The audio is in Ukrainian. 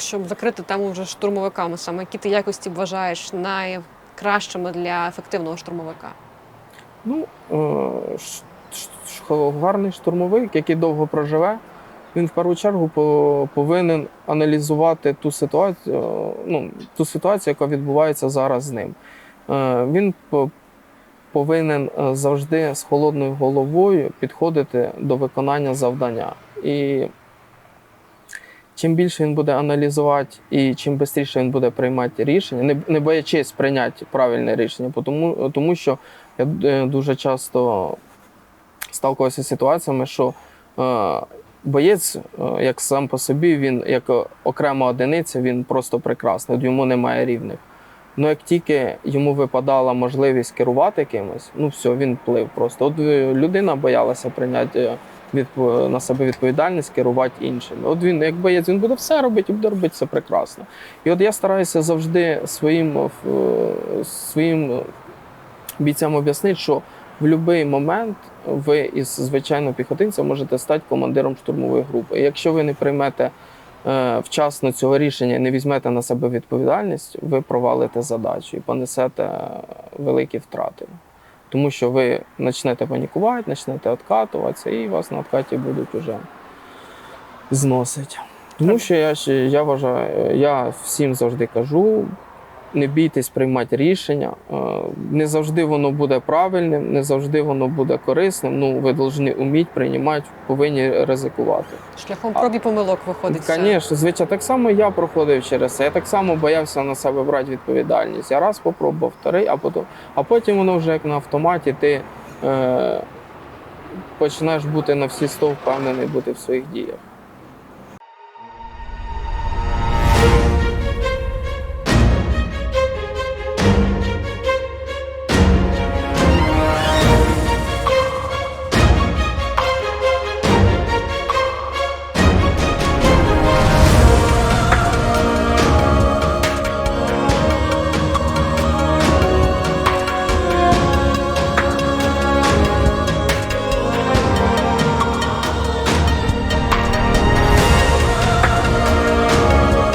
щоб закрити тему вже штурмовиками, саме які ти якості вважаєш найкращими для ефективного штурмовика? Ну, е, гарний штурмовик, який довго проживе, він в першу чергу по- повинен аналізувати ту ситуацію, е, ну, ту ситуацію, яка відбувається зараз з ним. Е, Він по- повинен завжди з холодною головою підходити до виконання завдання. І чим більше він буде аналізувати і чим швидше він буде приймати рішення, не, не боячись прийняти правильне рішення, тому, тому що я е, дуже часто сталкувався з ситуаціями, що е, боєць, е, як сам по собі, він як окрема одиниця, він просто прекрасний, йому немає рівних. Ну як тільки йому випадала можливість керувати кимось, ну все, він плив просто. От е, людина боялася прийняти е, на себе відповідальність, керувати іншими. От він, як боєць, він буде все робити і буде робити все прекрасно. І от я стараюся завжди своїм, е, своїм е, бійцям об'яснити, що в будь-який момент ви із звичайного піхотинця можете стати командиром штурмової групи. І якщо ви не приймете е, вчасно цього рішення і не візьмете на себе відповідальність, ви провалите задачу і понесете великі втрати. Тому що ви почнете панікувати, почнете відкатуватися, і вас на відкаті будуть вже зносити. Тому що я, я вважаю, я всім завжди кажу: не бійтесь приймати рішення. Е, Не завжди воно буде правильним, не завжди воно буде корисним. Ну, ви повинні вміти приймати, повинні ризикувати. Шляхом проб і помилок виходить. Звісно, звичайно, так само я проходив через це. Я так само боявся на себе брати відповідальність. Я раз спробував, вторий, а потім, а потім воно вже як на автоматі, ти е, починаєш бути на всі сто впевнений бути в своїх діях.